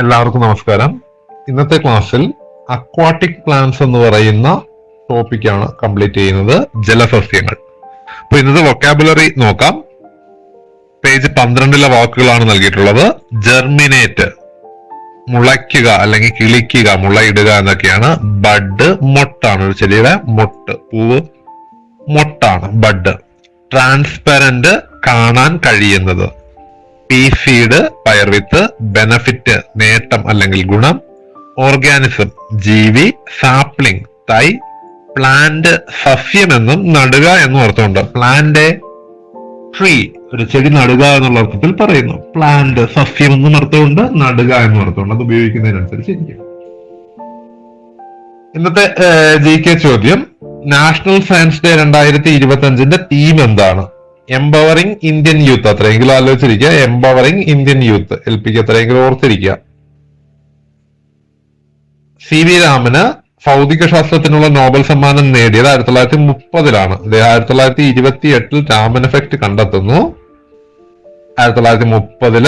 എല്ലാവർക്കും നമസ്കാരം. ഇന്നത്തെ ക്ലാസ്സിൽ അക്വാട്ടിക് പ്ലാന്റ്സ് എന്ന് പറയുന്ന ടോപ്പിക്കാണ് കംപ്ലീറ്റ് ചെയ്യുന്നത്. ജലസസ്യങ്ങൾ. അപ്പൊ ഇന്നത്തെ വൊക്കാബുലറി നോക്കാം. പേജ് പന്ത്രണ്ടിലെ വാക്കുകളാണ് നൽകിയിട്ടുള്ളത്. ജെർമിനേറ്റ് മുളയ്ക്കുക അല്ലെങ്കിൽ കിളിക്കുക മുളയിടുക എന്നൊക്കെയാണ്. ബഡ് മൊട്ടാണ്. ഒരു ചെടിയുടെ മൊട്ട് പൂവ് മൊട്ടാണ് ബഡ് ട്രാൻസ്പെറന്റ് കാണാൻ കഴിയുന്നത്. പീ സീഡ് പയർവിത്ത് ബെനഫിറ്റ് നേട്ടം അല്ലെങ്കിൽ ഗുണം ഓർഗാനിസം ജീവി സാപ്ലിംഗ് തൈ പ്ലാന്റ് സസ്യമെന്നും നടുക എന്നും അർത്ഥമുണ്ട്. പ്ലാന്റ് ട്രീ ഒരു ചെടി നടുക എന്നുള്ള അർത്ഥത്തിൽ പറയുന്നു. പ്ലാന്റ് സസ്യം എന്നും അർത്ഥമുണ്ട് നടുക എന്നും അർത്ഥമുണ്ട്. അത് ഉപയോഗിക്കുന്നതിനനുസരിച്ച് ഇന്നത്തെ ജി കെ ചോദ്യം നാഷണൽ സയൻസ് ഡേ രണ്ടായിരത്തി ഇരുപത്തി അഞ്ചിന്റെ തീം എന്താണ്? എംപവറിംഗ് ഇന്ത്യൻ യൂത്ത് അത്രയെങ്കിലും ആലോചിച്ചിരിക്കുക. എംപവറിംഗ് ഇന്ത്യൻ യൂത്ത് എൽ പിക്ക് അത്രയെങ്കിലും ഓർത്തിരിക്കുക. സി വി രാമന് ഭൗതിക ശാസ്ത്രത്തിനുള്ള നോബൽ സമ്മാനം നേടിയത് ആയിരത്തി തൊള്ളായിരത്തി മുപ്പതിലാണ് ആയിരത്തി തൊള്ളായിരത്തി ഇരുപത്തി എട്ടിൽ രാമൻ എഫക്ട് കണ്ടെത്തുന്നു. ആയിരത്തി തൊള്ളായിരത്തി മുപ്പതിൽ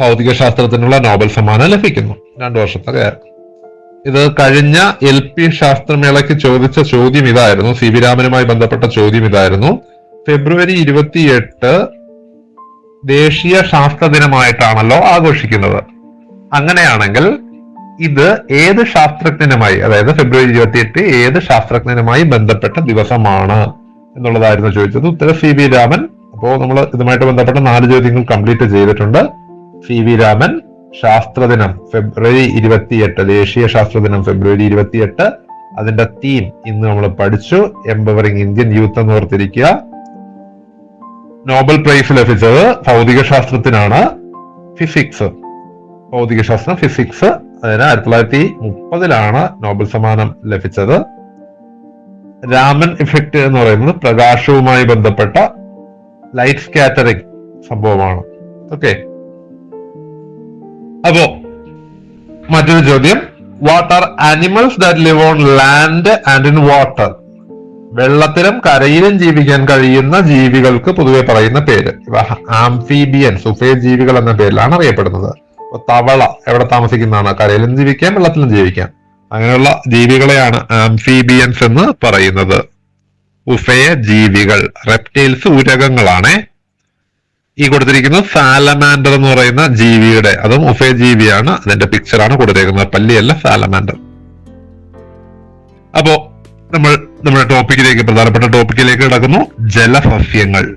ഭൗതിക ശാസ്ത്രത്തിനുള്ള നോബൽ സമ്മാനം ലഭിക്കുന്നു. രണ്ടു വർഷത്തെ ഇത് കഴിഞ്ഞ എൽ പി ശാസ്ത്രമേളയ്ക്ക് ചോദിച്ച ചോദ്യം ഇതായിരുന്നു. സി വി രാമനുമായി ബന്ധപ്പെട്ട ചോദ്യം ഇതായിരുന്നു. ഫെബ്രുവരി ഇരുപത്തിയെട്ട് ദേശീയ ശാസ്ത്ര ദിനമായിട്ടാണല്ലോ ആഘോഷിക്കുന്നത്. അങ്ങനെയാണെങ്കിൽ ഇത് ഏത് ശാസ്ത്രജ്ഞനുമായി അതായത് ഫെബ്രുവരി ഇരുപത്തിയെട്ട് ഏത് ശാസ്ത്രജ്ഞനുമായി ബന്ധപ്പെട്ട ദിവസമാണ് എന്നുള്ളതായിരുന്നു ചോദിച്ചത്. ഉത്തരം സി വി രാമൻ. അപ്പോൾ നമ്മൾ ഇതുമായിട്ട് ബന്ധപ്പെട്ട നാല് ചോദ്യങ്ങൾ കംപ്ലീറ്റ് ചെയ്തിട്ടുണ്ട്. സി വി രാമൻ ശാസ്ത്രദിനം ഫെബ്രുവരി ഇരുപത്തിയെട്ട് ദേശീയ ശാസ്ത്രദിനം ഫെബ്രുവരി ഇരുപത്തിയെട്ട്. അതിന്റെ തീം ഇന്ന് നമ്മൾ പഠിച്ചു. എംപവറിംഗ് ഇന്ത്യൻ യൂത്ത് എന്ന് ഓർത്തിരിക്കുക. നോബൽ പ്രൈസ് ലഭിച്ചത് ഭൗതിക ശാസ്ത്രത്തിനാണ്. ഫിസിക്സ് ഭൗതികശാസ്ത്രം ഫിസിക്സ് അതിന് ആയിരത്തി തൊള്ളായിരത്തി മുപ്പതിലാണ് നോബൽ സമ്മാനം ലഭിച്ചത്. രാമൻ ഇഫക്റ്റ് എന്ന് പറയുന്നത് പ്രകാശവുമായി ബന്ധപ്പെട്ട ലൈറ്റ് സ്കാറ്ററിംഗ് സംഭവമാണ്. ഓക്കെ അപ്പോ മറ്റൊരു ചോദ്യം. What are animals that live on land and in water വെള്ളത്തിലും കരയിലും ജീവിക്കാൻ കഴിയുന്ന ജീവികൾക്ക് പൊതുവെ പറയുന്ന പേര്. ഇവ സുഫേ ജീവികൾ എന്ന പേരിലാണ് അറിയപ്പെടുന്നത്. തവള എവിടെ താമസിക്കുന്നതാണ്? കരയിലും ജീവിക്കാം വെള്ളത്തിലും ജീവിക്കാം. അങ്ങനെയുള്ള ജീവികളെയാണ് ആംഫീബിയൻസ് എന്ന് പറയുന്നത്. ഉഫയ ജീവികൾ റെപ്റ്റൈൽസ് ഉരകങ്ങളാണ് ഈ കൊടുത്തിരിക്കുന്നത് സാലമാൻഡർ എന്ന് പറയുന്ന ജീവിയുടെ അതും ഉഭയജീവിയാണ് അതിന്റെ പിക്ചറാണ് കൊടുത്തിരിക്കുന്നത് പല്ലിയല്ല സാലമാൻഡർ. അപ്പോ നമ്മൾ നമ്മുടെ ടോപ്പിക്കിലേക്ക് പ്രധാനപ്പെട്ട ടോപ്പിക്കിലേക്ക് കിടക്കുന്നു. ജലസസ്യങ്ങൾ.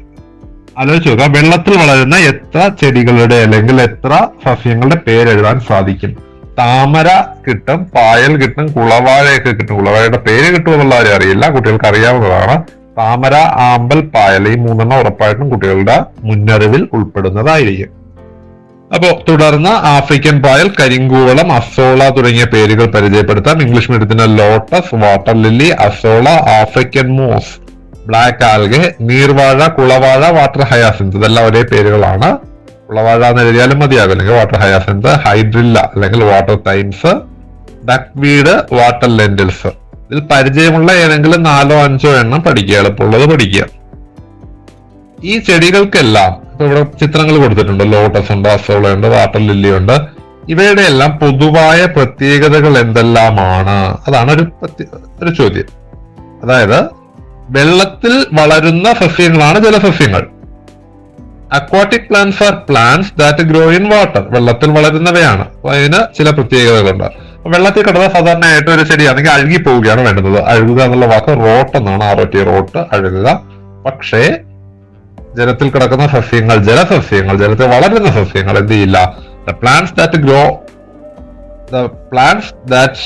ആലോചിച്ച് നോക്കാം വെള്ളത്തിൽ വളരുന്ന എത്ര ചെടികളുടെ അല്ലെങ്കിൽ എത്ര സസ്യങ്ങളുടെ പേരെഴുതാൻ സാധിക്കും? താമര കിട്ടും പായൽ കിട്ടും കുളവാഴയൊക്കെ കിട്ടും. കുളവാഴയുടെ പേര് കിട്ടുമെന്നുള്ള കാര്യം അറിയില്ല. കുട്ടികൾക്ക് അറിയാവുന്നതാണ്. താമര ആമ്പൽ പായൽ ഈ മൂന്നെണ്ണം ഉറപ്പായിട്ടും കുട്ടികളുടെ മുന്നറിവിൽ ഉൾപ്പെടുന്നതായിരിക്കും. അപ്പോ തുടർന്ന് ആഫ്രിക്കൻ പായൽ കരിങ്കൂവളം അസോള തുടങ്ങിയ പേരുകൾ പരിചയപ്പെടുത്താം. English മീഡിയത്തിന് lotus water lily azolla African moss black algae നീർവാഴ കുളവാഴ വാട്ടർ ഹയാസിൻസ്. ഇതെല്ലാം ഒരേ പേരുകളാണ്. കുളവാഴ എന്ന് എഴുതിയാലും മതിയാകും അല്ലെങ്കിൽ വാട്ടർ ഹയാസിൻസ് ഹൈഡ്രില്ല അല്ലെങ്കിൽ water times duckweed water lentils. ഇതിൽ പരിചയമുള്ള ഏതെങ്കിലും നാലോ അഞ്ചോ എണ്ണം പഠിക്കുക. എളുപ്പമുള്ളത് പഠിക്കുക. ഈ ചെടികൾക്കെല്ലാം ഇപ്പൊ ഇവിടെ ചിത്രങ്ങൾ കൊടുത്തിട്ടുണ്ട്. ലോട്ടസ് ഉണ്ട് അസോള ഉണ്ട് വാട്ടർ ലില്ലി ഉണ്ട്. ഇവയുടെ എല്ലാം പൊതുവായ പ്രത്യേകതകൾ എന്തെല്ലാമാണ്? അതാണ് ഒരു ഒരു ചോദ്യം. അതായത് വെള്ളത്തിൽ വളരുന്ന സസ്യങ്ങളാണ് ജലസസ്യങ്ങൾ. Aquatic plants are plants that grow in water വെള്ളത്തിൽ വളരുന്നവയാണ്. അതിന് ചില പ്രത്യേകതകളുണ്ട്. വെള്ളത്തിൽ കിടന്ന സാധാരണയായിട്ട് ഒരു ചെടിയാണെങ്കിൽ അഴുകി പോവുകയാണ് വേണ്ടത് അഴുകുക എന്നുള്ള വാക്ക് റോട്ട് എന്നാണ്. ആ ഒ റോട്ട് അഴുകുക. പക്ഷേ ജലത്തിൽ കിടക്കുന്ന സസ്യങ്ങൾ ജലസസ്യങ്ങൾ ജലത്തിൽ വളരുന്ന സസ്യങ്ങൾ എന്ത് ചെയ്യില്ല the plants that grow the plants that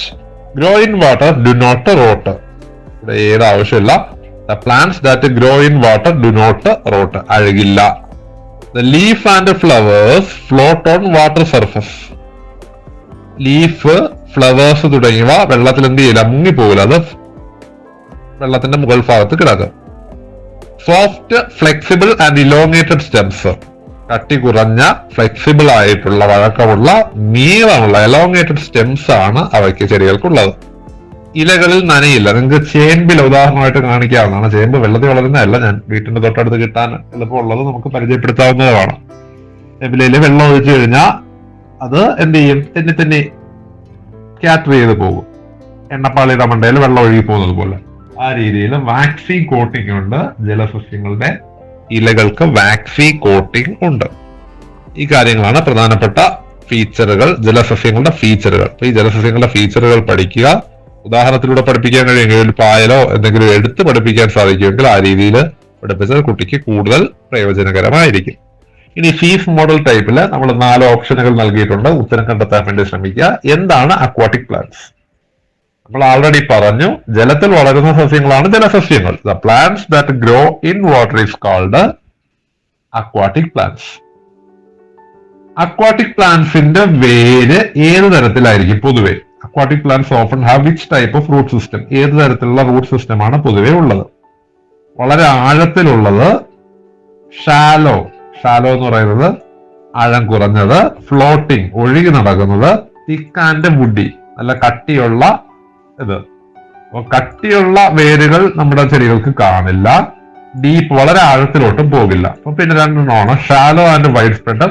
grow in water do not rot ഇവിടെ ഏത് ആവശ്യമില്ല. The plants that grow in water do not rot അഴുകില്ല. The leaf and flowers float on water surface leaf flowers തുടങ്ങിയവ വെള്ളത്തിൽ എന്ത് ചെയ്യില്ല മുങ്ങിപ്പോകില്ല. അത് വെള്ളത്തിന്റെ മുകൾ ഭാഗത്ത് കിടക്കും. Soft flexible and elongated stems കട്ടി കുറഞ്ഞ ഫ്ലെക്സിബിൾ ആയിട്ടുള്ള വഴക്കമുള്ള നീളമുള്ള എലോങ്ങേറ്റഡ് സ്റ്റെംസ് ആണ് അവയ്ക്ക് ചെടികൾക്കുള്ളത്. ഇലകളിൽ നനയില്ല. നിങ്ങൾക്ക് ചേമ്പിൽ ഉദാഹരണമായിട്ട് കാണിക്കാവുന്നതാണ്. ചേമ്പ് വെള്ളത്തിൽ വളരുന്നതല്ല. ഞാൻ വീട്ടിന്റെ തൊട്ടടുത്ത് കിട്ടാൻ എളുപ്പമുള്ളത് നമുക്ക് പരിചയപ്പെടുത്താവുന്നതാണ് ചേമ്പിലയിൽ വെള്ളം ഒഴിച്ചു കഴിഞ്ഞാൽ അത് എന്ത് ചെയ്യും? തെന്നി തന്നെ ക്യാറ്റർ ചെയ്ത് പോകും. എണ്ണപ്പാളിയുടെ മണ്ടയിൽ വെള്ളം ഒഴുകി പോകുന്നത് പോലെ. ആ രീതിയിൽ വാക്സി കോട്ടിംഗ് ഉണ്ട്. ജലസസ്യങ്ങളുടെ ഇലകൾക്ക് വാക്സി കോട്ടിംഗ് ഉണ്ട്. ഈ കാര്യങ്ങളാണ് പ്രധാനപ്പെട്ട ഫീച്ചറുകൾ ജലസസ്യങ്ങളുടെ ഫീച്ചറുകൾ ഈ ജലസസ്യങ്ങളുടെ ഫീച്ചറുകൾ പഠിക്കുക. ഉദാഹരണത്തിലൂടെ പഠിപ്പിക്കാൻ കഴിയുമെങ്കിൽ ഒരു പായലോ എന്തെങ്കിലും എടുത്ത് പഠിപ്പിക്കാൻ സാധിക്കുമെങ്കിൽ ആ രീതിയിൽ പഠിപ്പിച്ചാൽ കുട്ടിക്ക് കൂടുതൽ പ്രയോജനകരമായിരിക്കും. ഇനി ഫീസ് മോഡൽ ടൈപ്പിൽ നമ്മൾ നാല് ഓപ്ഷനുകൾ നൽകിയിട്ടുണ്ട്. ഉത്തരം കണ്ടെത്താൻ വേണ്ടി ശ്രമിക്കുക. എന്താണ് അക്വാട്ടിക് പ്ലാന്റ്സ് നമ്മൾ ആൾറെഡി പറഞ്ഞു ജലത്തിൽ വളരുന്ന സസ്യങ്ങളാണ് ജലസസ്യങ്ങൾ. The plants that grow in water is called aquatic plants aquatic പ്ലാന്റ്സിന്റെ വേര് ഏത് തരത്തിലായിരിക്കും പൊതുവെ? Aquatic plants often have which type of root system ഏത് തരത്തിലുള്ള റൂട്ട് സിസ്റ്റമാണ് പൊതുവെ ഉള്ളത്? വളരെ ആഴത്തിലുള്ളത് ഷാലോ ഷാലോ എന്ന് പറയുന്നത് ആഴം കുറഞ്ഞത് ഫ്ലോട്ടിംഗ് ഒഴുകി നടക്കുന്നത് തിക്ക് ആൻഡ് വുഡി നല്ല കട്ടിയുള്ള ഇത്. കട്ടിയുള്ള വേരുകൾ നമ്മുടെ ചെടികൾക്ക് കാണില്ല. ഡീപ്പ് വളരെ ആഴത്തിലോട്ടും പോകില്ല. അപ്പൊ പിന്നെ രണ്ടെണ്ണമാണ് shallow and wide spread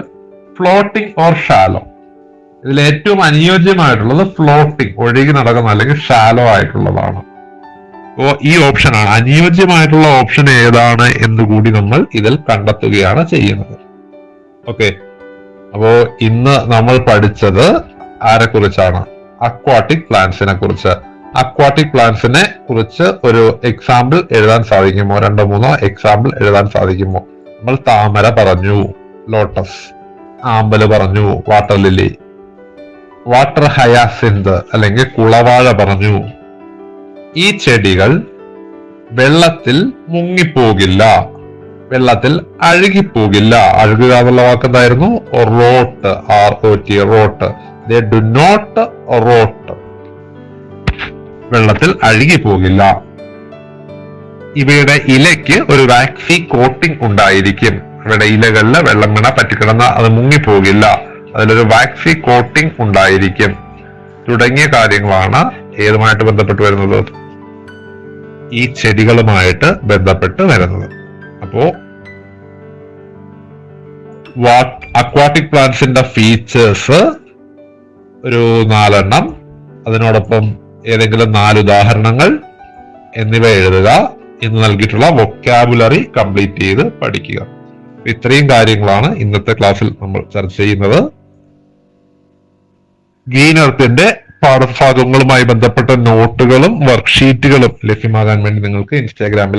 floating or shallow ഇതിൽ ഏറ്റവും അനുയോജ്യമായിട്ടുള്ളത് ഫ്ലോട്ടിംഗ് ഒഴുകി നടക്കുന്ന അല്ലെങ്കിൽ ഷാലോ ആയിട്ടുള്ളതാണ്. ഈ ഓപ്ഷനാണ് അനുയോജ്യമായിട്ടുള്ള ഓപ്ഷൻ ഏതാണ് എന്ന് കൂടി നമ്മൾ ഇതിൽ കണ്ടെത്തുകയാണ് ചെയ്യുന്നത്. ഓക്കെ അപ്പോ ഇന്ന് നമ്മൾ പഠിച്ചത് ആരെ കുറിച്ചാണ്? അക്വാട്ടിക് പ്ലാന്റ്സിനെ കുറിച്ച്. അക്വാട്ടിക് പ്ലാന്റ്സിനെ കുറിച്ച് ഒരു എക്സാമ്പിൾ എഴുതാൻ സാധിക്കുമോ? രണ്ടോ മൂന്നോ എക്സാമ്പിൾ എഴുതാൻ സാധിക്കുമോ? നമ്മൾ താമര പറഞ്ഞു ലോട്ടസ് ആമ്പൽ പറഞ്ഞു വാട്ടർ ലില്ലി വാട്ടർ ഹയാസിന്ത് അല്ലെങ്കിൽ കുളവാഴ പറഞ്ഞു. ഈ ചെടികൾ വെള്ളത്തിൽ മുങ്ങിപ്പോകില്ല. വെള്ളത്തിൽ അഴുകിപ്പോകില്ല. അഴുകുക എന്നുള്ള വാക്ക് എന്തായിരുന്നു? Rot R O T rot they do not rot വെള്ളത്തിൽ അഴുകിപ്പോകില്ല. ഇവയുടെ ഇലയ്ക്ക് ഒരു വാക്സി കോട്ടിംഗ് ഉണ്ടായിരിക്കും. ഇവയുടെ ഇലകളിൽ വെള്ളം വീണ പറ്റിക്കിടന്ന അത് മുങ്ങിപ്പോകില്ല. അതിലൊരു വാക്സി കോട്ടിംഗ് ഉണ്ടായിരിക്കും. തുടങ്ങിയ കാര്യങ്ങളാണ് ഏതുമായിട്ട് ബന്ധപ്പെട്ട് വരുന്നത്? ഈ ചെടികളുമായിട്ട് ബന്ധപ്പെട്ട് വരുന്നത്. അപ്പോ അക്വാട്ടിക് പ്ലാന്റ്സിന്റെ ഫീച്ചേഴ്സ് ഒരു നാലെണ്ണം. അതിനോടൊപ്പം ഏതെങ്കിലും നാല് ഉദാഹരണങ്ങൾ എന്നിവ എഴുതുക. ഇന്ന് നൽകിയിട്ടുള്ള വൊക്കാബുലറി കംപ്ലീറ്റ് ചെയ്ത് പഠിക്കുക. ഇത്രയും കാര്യങ്ങളാണ് ഇന്നത്തെ ക്ലാസ്സിൽ നമ്മൾ ചർച്ച ചെയ്യുന്നത്. ഗ്രീൻ എർത്തിന്റെ പാഠഭാഗങ്ങളുമായി ബന്ധപ്പെട്ട നോട്ടുകളും വർക്ക്ഷീറ്റുകളും ലഭ്യമാകാൻ വേണ്ടി നിങ്ങൾക്ക് ഇൻസ്റ്റാഗ്രാമിൽ